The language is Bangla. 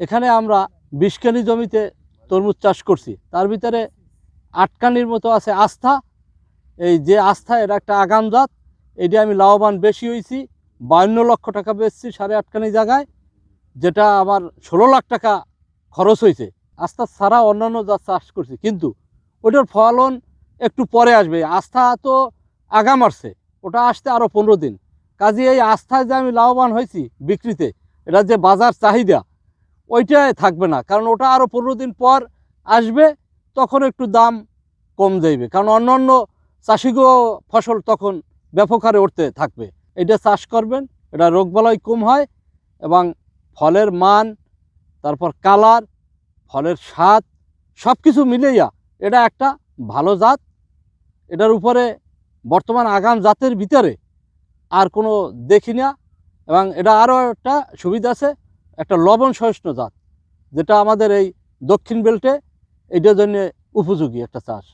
এখানে আমরা বিশকানি জমিতে তরমুজ চাষ করছি। তার ভিতরে আটকানির মতো আছে আস্থা। এই যে আস্থা, এটা একটা আগাম জাত। এটি আমি লাভবান বেশি হয়েছি। বায়ান্ন লক্ষ টাকা বেচছি সাড়ে আটকানি জায়গায়, যেটা আমার ষোলো লাখ টাকা খরচ হয়েছে। আস্থা ছাড়া অন্যান্য জাত চাষ করছি, কিন্তু ওটার ফলন একটু পরে আসবে। আস্থা তো আগাম আসছে, ওটা আসতে আরও পনেরো দিন। কাজে এই আস্থায় যে আমি লাভবান হয়েছি বিক্রিতে, এটা যে বাজার চাহিদা ওইটাই থাকবে না। কারণ ওটা আরও পনেরো দিন পর আসবে, তখন একটু দাম কম যাইবে। কারণ অন্যান্য চাষিগো ফসল তখন ব্যাপক হারে উঠতে থাকবে। এটা চাষ করবেন, এটা রোগবালাই কম হয় এবং ফলের মান, তারপর কালার, ফলের স্বাদ সব কিছু মিলেইয়া এটা একটা ভালো জাত। এটার উপরে বর্তমান আগাম জাতের ভিতরে আর কোনো দেখি না এবং এটা আরও একটা সুবিধা আছে। একটা লবণ সহিষ্ণু জাত যেটা আমাদের এই দক্ষিণ বেল্টে এটার জন্যে উপযোগী একটা চাষ।